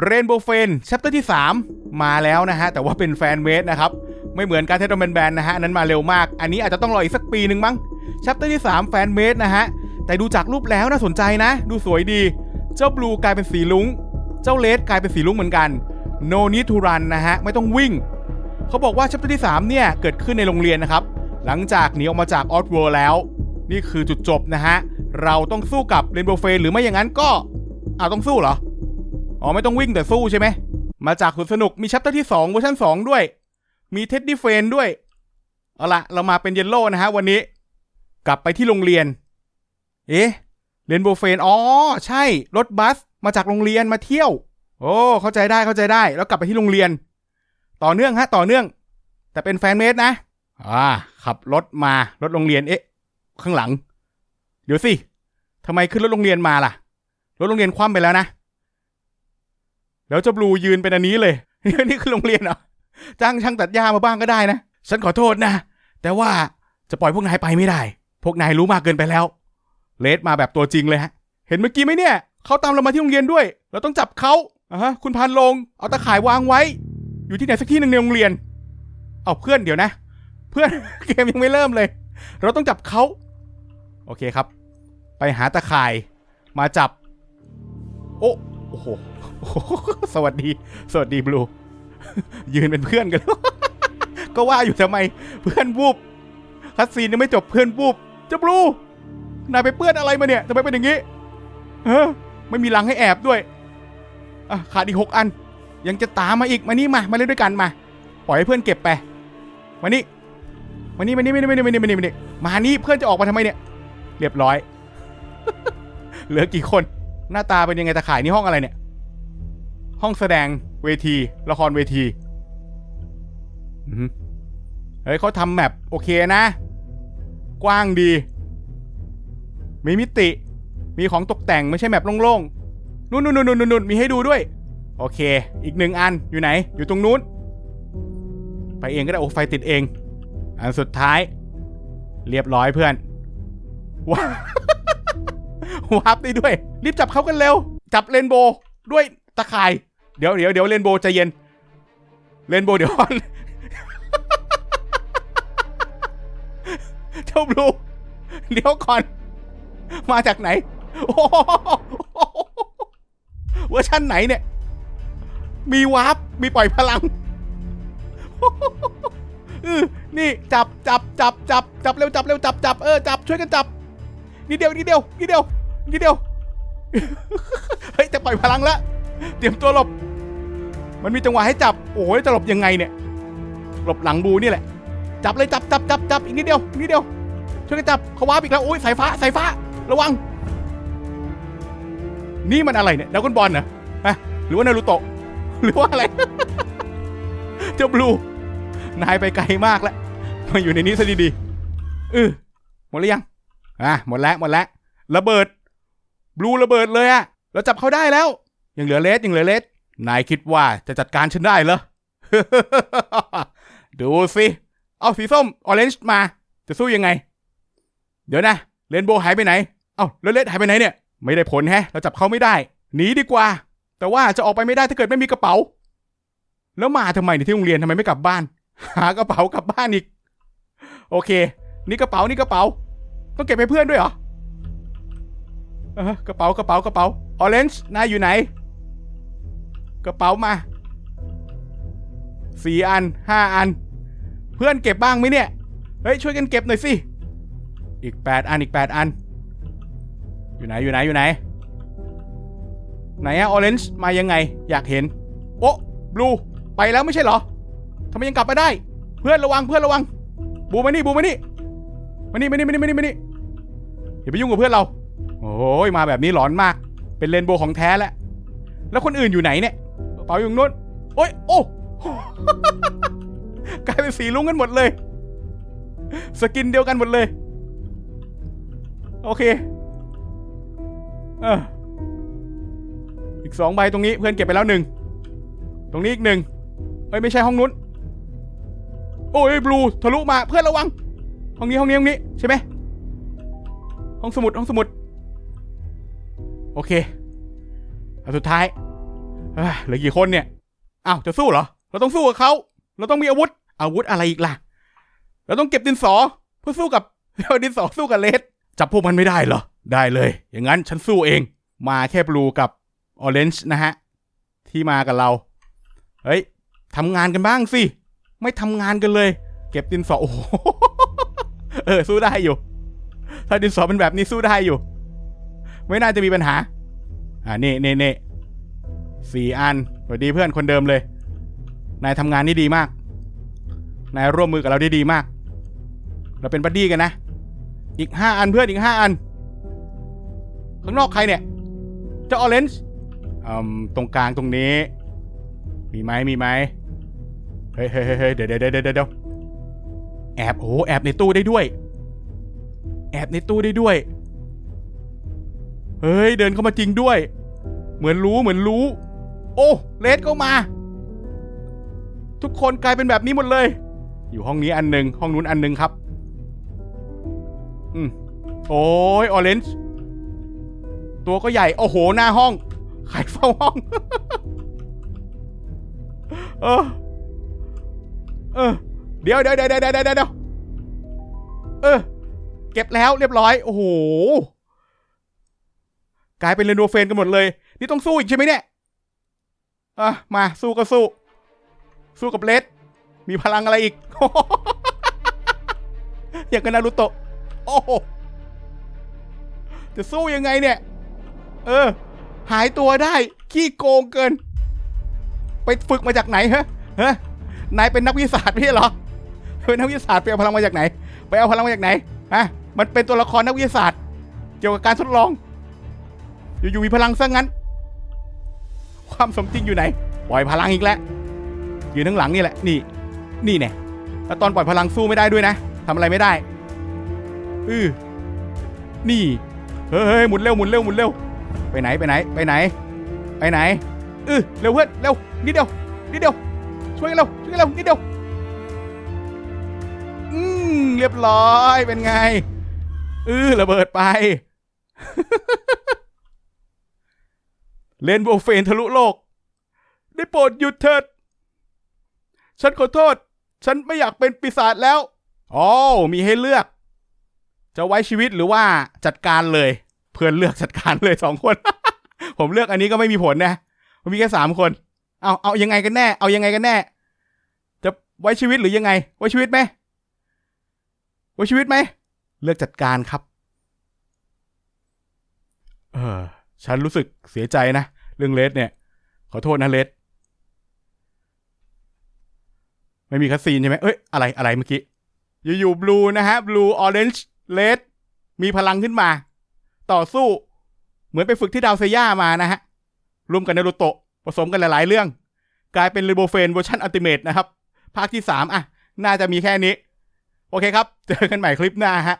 เรนโบว์เฟนชัปเตอร์ที่ 3 มาแล้วนะฮะ แต่ว่าเป็นแฟนเมดนะครับ ไม่เหมือนการเทสโดแมนแบนนะฮะ นั้นมาเร็วมาก อันนี้อาจจะต้องรออีกสักปีหนึ่งมั้งชัปเตอร์ที่ 3 แฟนเมดนะฮะ แต่ดูจากรูปแล้วน่าสนใจนะ ดูสวยดี เจ้าบลูกลายเป็นสีลุง เจ้าเลดกลายเป็นสีลุงเหมือนกัน no need to run นะฮะ ไม่ต้องวิ่ง เขาบอกว่าชัปเตอร์ที่ 3 เนี่ยเกิดขึ้นในโรงเรียนนะครับ หลังจากหนีออกมาจากออ w เวิร์แล้ว นี่คือจุดจบนะฮะเราต้องสู้กับเรนโบว์เฟนหรือไม่อย่างนั้นก็อ้าวต้องสู้เหรอ อ๋อไม่ต้องวิ่งแต่สู้ใช่ไหม มาจากสวนสนุกมีชัปเตอร์ที่2เวอร์ชัน2 ด้วย มีเท็ดดี้เฟนด้วย เอาละเรามาเป็นเยลโล่นะฮะวันนี้ กลับไปที่โรงเรียน เอ๊ะเรนโบว์เฟนอ๋อใช่ รถบัสมาจากโรงเรียนมาเที่ยว โอ้เข้าใจได้เข้าใจได้ แล้วกลับไปที่โรงเรียน ต่อเนื่องฮะต่อเนื่อง แต่เป็นแฟนเมดนะอ่าขับรถมารถโรงเรียนเอ๊ะ ข้างหลัง เดี๋ยวสิทำไมขึ้นรถโรงเรียนมาล่ะ รถโรงเรียนคว่ำไปแล้วนะ แล้วเจ้าบลูยืนเป็นอันนี้เลย นี่คือโรงเรียนเหรอจ้างช่างตัดหญ้ามาบ้างก็ได้นะ ฉันขอโทษนะ แต่ว่าจะปล่อยพวกนายไปไม่ได้ พวกนายรู้มากเกินไปแล้ว เลดมาแบบตัวจริงเลยฮะ เห็นเมื่อกี้ไหมเนี่ย เขาตามเรามาที่โรงเรียนด้วย เราต้องจับเขาอะฮะ คุณพันลง เอาตะข่ายวางไว้ อยู่ที่ไหนสักที่หนึ่งในโรงเรียน เอาเพื่อนเดี๋ยวนะ เพื่อนเกมยังไม่เริ่มเลย เราต้องจับเขา โอเคครับ ไปหาตะข่าย มาจับ โอ้โอ้โห สวัสดี สวัสดีบลู ยืนเป็นเพื่อนกัน ก็ว่าอยู่ทำไม เพื่อนวูบคัสซีนยังไม่จบเพื่อนวูบจ้าบลู นายไปเปื้อนอะไรมาเนี่ยทำไมเป็นอย่างนี้เออไม่มีรังให้แอบด้วยอะขาดอีกหกอัน ยังจะตามมาอีก มานี่มา มาเล่นด้วยกันมา ปล่อยให้เพื่อนเก็บไป มานี่ มานี่มานี่มานี่มานี่มานี่มานี่มานี่มานี่เพื่อนจะออกมาทำไมเนี่ย เรียบร้อย เหลือกี่คน หน้าตาเป็นยังไงตะข่ายนี่ห้องอะไรเนี่ย ห้องแสดงเวทีละครเวทีเฮ้ยเขาทำแมปโอเคนะ กว้างดี มีมิติ มีของตกแต่งไม่ใช่แมปโล่งๆ นู่นนู่นนู่นนู่นมีให้ดูด้วย โอเค อีกหนึ่งอันอยู่ไหน อยู่ตรงนู้น ไปเองก็ได้โอ้ไฟติดเอง อันสุดท้าย เรียบร้อยเพื่อนว้าววาปได้ด้วย รีบจับเขากันเร็ว จับเรนโบว์ด้วยตะข่าย เดี๋ยวเดี๋ยวเดี๋ยวเรนโบว์ใจเย็นเรนโบว์เดี๋ยวก่อนเจ้าบลูเดี๋ยวก่อน มาจากไหนโอ้เวอร์ชันไหนเนี่ย มีวาร์ปมีปล่อยพลังเออนี่จับจับจับจับจับเร็วจับเร็วจับจับเออจับช่วยกันจับนิดเดียวนิดเดียวนิดเดียวนิดเดียวเฮ้ยจะปล่อยพลังแล้ว เตรียมตัวหลบ มันมีจังหวะให้จับ โอ้ยจะหลบยังไงเนี่ย หลบหลังบูนี่แหละ จับเลยจับจับจับจับอีกนิดเดียวนิดเดียว ช่วยกันจับเขาว้าบอีกแล้ว โอ้ยสายฟ้าสายฟ้า ระวัง นี่มันอะไรเนี่ยดาวกอนบอลเหรอฮะหรือว่านารูโตะ หรือว่าอะไร เจ้าบลู นายไปไกลมากแล้ว มาอยู่ในนี้ซะดีๆเออหมดหรือยัง อะ หมดแล้ว หมดแล้ว ระเบิด บลูระเบิดเลยอะเราจับเขาได้แล้ว ยังเหลือเลสยังเหลือเลสนายคิดว่าจะจัดการฉันได้เหรอ ดูสิ เอาสีส้มออเรนจ์มา จะสู้ยังไง เดี๋ยวนะเรนโบว์หายไปไหน เอ้าแล้วเลสหายไปไหนเนี่ย ไม่ได้ผลแฮะ เราจับเขาไม่ได้ หนีดีกว่า แต่ว่าจะออกไปไม่ได้ถ้าเกิดไม่มีกระเป๋า แล้วมาทำไมในที่โรงเรียนทำไมไม่กลับบ้าน หากระเป๋ากลับบ้านอีก โอเค นี่กระเป๋า นี่กระเป๋า ต้องเก็บให้เพื่อนด้วยเหรออกระเป๋ากระเป๋ากระเป๋าออเรนจ์นายอยู่ไหน กระเป๋ามาสี่อันห้าอัน เพื่อนเก็บบ้างไหมเนี่ย เฮ้ยช่วยกันเก็บหน่อยสิ อีกแปดอันอีกแปดอัน อยู่ไหนอยู่ไหนอยู่ไหน ไหนอะออเรนจ์มายังไง อยากเห็น โอ้บลูไปแล้วไม่ใช่เหรอทำไมยังกลับมาได้ เพื่อนระวังเพื่อนระวัง บูมานี่บูมานี่มานี่มานี่มานี่มานี่มานี่อย่าไปยุ่งกับเพื่อนเรา โอ้ยมาแบบนี้หลอนมาก เป็นเรนโบว์ของแท้แล้วแล้วคนอื่นอยู่ไหนเนี่ย ระเป๋าอยู่ตรงนู้นโอ้ยโอ้ กลายเป็นสีลุ้งกันหมดเลย สกินเดียวกันหมดเลย โอเคเอออีกสองใบตรงนี้เพื่อนเก็บไปแล้วหนึ่ง ตรงนี้อีกหนึ่งเอ้ยไม่ใช่ห้องนู้น โอ้ยบลูทะลุมาเพื่อนระวัง ห้องนี้ห้องนี้ห้องนี้ใช่ไหมห้องสมุดห้องสมุด โอเคอันสุดท้าย เอ้ยเหลือกี่คนเนี่ยอ้าวจะสู้เหรอ เราต้องสู้กับเขา เราต้องมีอาวุธ อาวุธอะไรอีกล่ะ เราต้องเก็บดินสอเพื่อสู้กับเดินสอสู้กับเลดจับพวกมันไม่ได้เหรอ ได้เลย อย่างนั้นฉันสู้เอง มาแค่บลูกับออเรนจ์นะฮะ ที่มากับเรา เฮ้ยทำงานกันบ้างสิ ไม่ทำงานกันเลย เก็บดินสอ โอ้โหเออ สู้ได้อยู่ ถ้าดินสอเป็นแบบนี้สู้ได้อยู่ ไม่น่าจะมีปัญหา อ่านี่นี่นี่ สี่อันสวัสดีเพื่อนคนเดิมเลย นายทำงานนี่ดีมาก นายร่วมมือกับเราได้ดีมาก เราเป็นบัดดี้กันนะ อีกห้าอันเพื่อนอีกห้าอัน ข้างนอกใครเนี่ย เจ้าออเรนจ์ตรงกลางตรงนี้ มีไหมมีไหมเฮ้ยเฮ้ยเฮ้ยเดี๋ยวเดี๋ยวเดี๋ยวเดี๋ยวแอบโอ้แอบในตู้ได้ด้วย แอบในตู้ได้ด้วย เฮ้ย เดินเข้ามาจริงด้วย เหมือนรู้เหมือนรู้ โอ้เลดก็มา ทุกคนกลายเป็นแบบนี้หมดเลย อยู่ห้องนี้อันหนึ่งห้องนู้นอันหนึ่งครับ อืมโอ้ยออเรนจ์ตัวก็ใหญ่ โอ้โห หน้าห้องใครเฝ้าห้อง เออ เออ เดี๋ยวเดี๋ยวเดี๋ยวเดี๋ยวเดี๋ยวเออ เก็บแล้วเรียบร้อย โอ้โห กลายเป็นเรโนเฟนกันหมดเลย นี่ต้องสู้อีกใช่ไหมเนี่ย อะมาสู้ก็สู้ สู้กับเลดมีพลังอะไรอีก อย่างกับนารุโตะโอ้โหจะสู้ยังไงเนี่ย เออ หายตัวได้ ขี้โกงเกิน ไปฝึกมาจากไหนฮะฮะนายเป็นนักวิทยาศาสตร์ไม่ใช่เหรอเป็นนักวิทยาศาสตร์ไปเอาพลังมาจากไหน ไปเอาพลังมาจากไหนฮะมันเป็นตัวละครนักวิทยาศาสตร์ เกี่ยวกับการทดลอง อยู่ๆมีพลังซะงั้น ความสมจริงอยู่ไหน ปล่อยพลังอีกแล้วอยืนข้งหลังนี่แหละนี่ นี่เนี่ยแล้วตอนปล่อยพลังสู้ไม่ได้ด้วยนะทำอะไรไม่ได้อือนี่เฮ้ยหมุนเร็วหมุนเร็วหมุนเร็วไปไหนไปไหนไปไหน ไปไหนเออเร็วเพื่อนเร็วนิดเดียวนิดเดียวช่วยกันเร็วช่วยกันเร็วนิดเดียวอืมเรียบร้อยเป็นไงเออระเบิดไป เลนโบเฟนทะลุโลก ได้โปรดหยุดเถิด ฉันขอโทษ ฉันไม่อยากเป็นปีศาจแล้วอ๋อมีให้เลือก จะไว้ชีวิตหรือว่าจัดการเลย เพื่อนเลือกจัดการเลยสองคน ผมเลือกอันนี้ก็ไม่มีผลนะผมมีแค่สามคน เอาเอายังไงกันแน่ เอายังไงกันแน่ จะไว้ชีวิตหรือยังไง ไว้ชีวิตไหมไว้ชีวิตไหม เลือกจัดการครับ เออ ฉันรู้สึกเสียใจนะ เรื่องเลสเนี่ย ขอโทษนะเลสไม่มีคัสซีนใช่ไหมเอ้ย อะไรอะไรเมื่อกี้ อยู่ๆบลูนะฮะบลูออเรนจ์เลดมีพลังขึ้นมา ต่อสู้ เหมือนไปฝึกที่ดาวเซย่ามานะฮะรวมกันนารูโตะผสมกันหลาย ๆ เรื่อง กลายเป็นรีโบเฟนเวอร์ชันอัลติเมทนะครับ ภาคที่สามอะ น่าจะมีแค่นี้ โอเคครับ เจอกันใหม่คลิปหน้าฮะ